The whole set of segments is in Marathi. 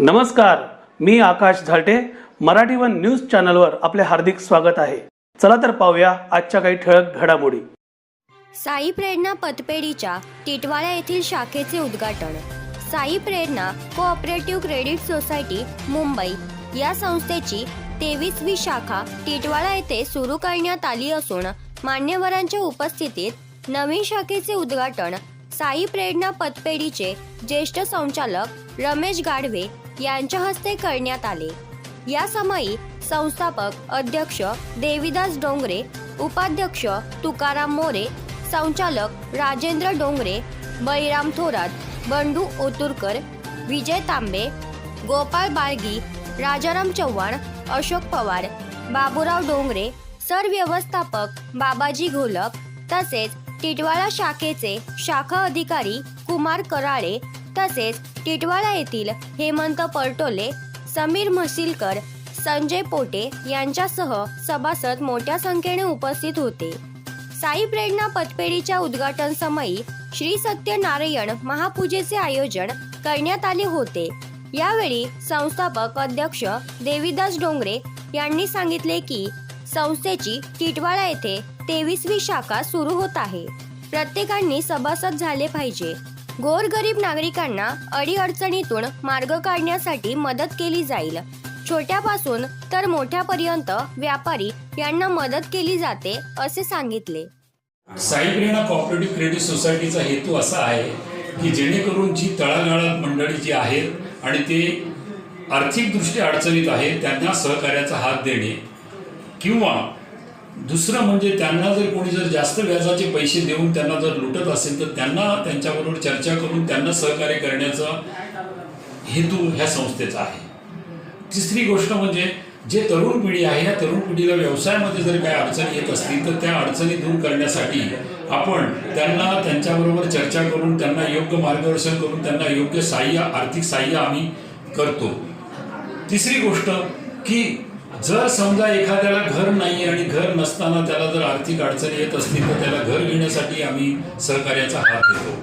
नमस्कार मी आकाश झालटे. मराठी वन न्यूज चॅनलवर आपले हार्दिक स्वागत आहे. चला तर पाहूया आजच्या काही ठळक घडामोडी. साई प्रेरणा पतपेढीच्या टिटवाळ्या येथील शाखेचे उद्घाटन. Sai Prerana cooperative credit society Mumbai. या संस्थेची तेवीसवी शाखा टिटवाळा येथे सुरू करण्यात आली असून मान्यवरांच्या उपस्थितीत नवीन शाखेचे उद्घाटन साई प्रेरणा पतपेढीचे ज्येष्ठ संचालक रमेश गाढवे यांच्या हस्ते करण्यात आले. या समयी संस्थापक अध्यक्ष देविदास डोंगरे उपाध्यक्ष तुकाराम मोरे संचालक राजेंद्र डोंगरे बळीराम थोरात बंडू ओतुरकर विजय तांबे गोपाळ बाळगी राजाराम चव्हाण अशोक पवार बाबूराव डोंगरे सर व्यवस्थापक बाबाजी घोलप तसेच टिटवाळा शाखेचे शाखा अधिकारी कुमार कराळे तसेच टिटवाळा येथील हेमंत परटोले समीर म्हसिलकर संजय पोटे यांच्यासह सभासद मोठ्या संख्येने उपस्थित होते. साई प्रेरणा पतपेढीच्या उद्घाटन समयी श्री सत्यनारायण महापूजेचे आयोजन करण्यात आले होते. यावेळी संस्थापक अध्यक्ष देवीदास डोंगरे यांनी सांगितले की संस्थेची टिटवाळा येथे तेवीसवी शाखा सुरू होत आहे. प्रत्येकांनी सभासद झाले पाहिजे. गोरगरीब नागरिकांना अडीअडचणीतून मार्ग काढण्यासाठी मदत केली जाईल. छोट्यापासून तर मोठ्यापर्यंत व्यापारी यांना मदत केली जाते असे सांगितले. साईप्रेरणा कॉपरेटिव्ह क्रेडिट सोसायटीचा हेतू असा आहे की जेणेकरून जी तळागाळात मंडळी जी आहेत आणि ते आर्थिकदृष्ट्या अडचणीत आहेत त्यांना सहकार्याचा हात देणे किंवा दुसरं म्हणजे त्यांना जर कोणी जर जास्त व्याजाचे पैसे देऊन त्यांना जर लुटत असेल तर त्यांना त्यांच्याबरोबर चर्चा करून त्यांना सहकार्य करण्याचा हेतू ह्या संस्थेचा आहे. तिसरी गोष्ट म्हणजे जे तरुण पिढी आहे या तरुण पिढीला व्यवसायामध्ये जर काही अडचणी येत असतील तर त्या अडचणी दूर करण्यासाठी आपण त्यांना त्यांच्याबरोबर चर्चा करून त्यांना योग्य मार्गदर्शन करून त्यांना योग्य सहाय्य आर्थिक सहाय्य आम्ही करतो. तिसरी गोष्ट की जर समजा एखाद्याला घर नाही आणि घर नसताना त्याला जर आर्थिक अडचणी येत असतील तर त्याला घर घेण्यासाठी आम्ही सहकार्याचा हात देतो.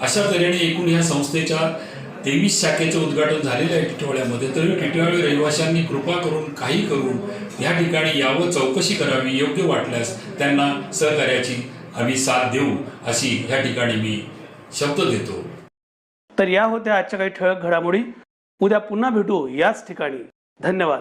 अशा तऱ्हेने एकूण ह्या संस्थेच्या तेवीस शाखेचं उद्घाटन झालेलं आहे टिटवाळ्यामध्ये तरी टिटवाळी रहिवाशांनी कृपा करून काही करून या ठिकाणी यावं चौकशी करावी योग्य वाटल्यास त्यांना सहकार्याची आम्ही साथ देऊ अशी या ठिकाणी मी शब्द देतो. तर या होत्या आजच्या काही ठळक घडामोडी. उद्या पुन्हा भेटू याच ठिकाणी. धन्यवाद.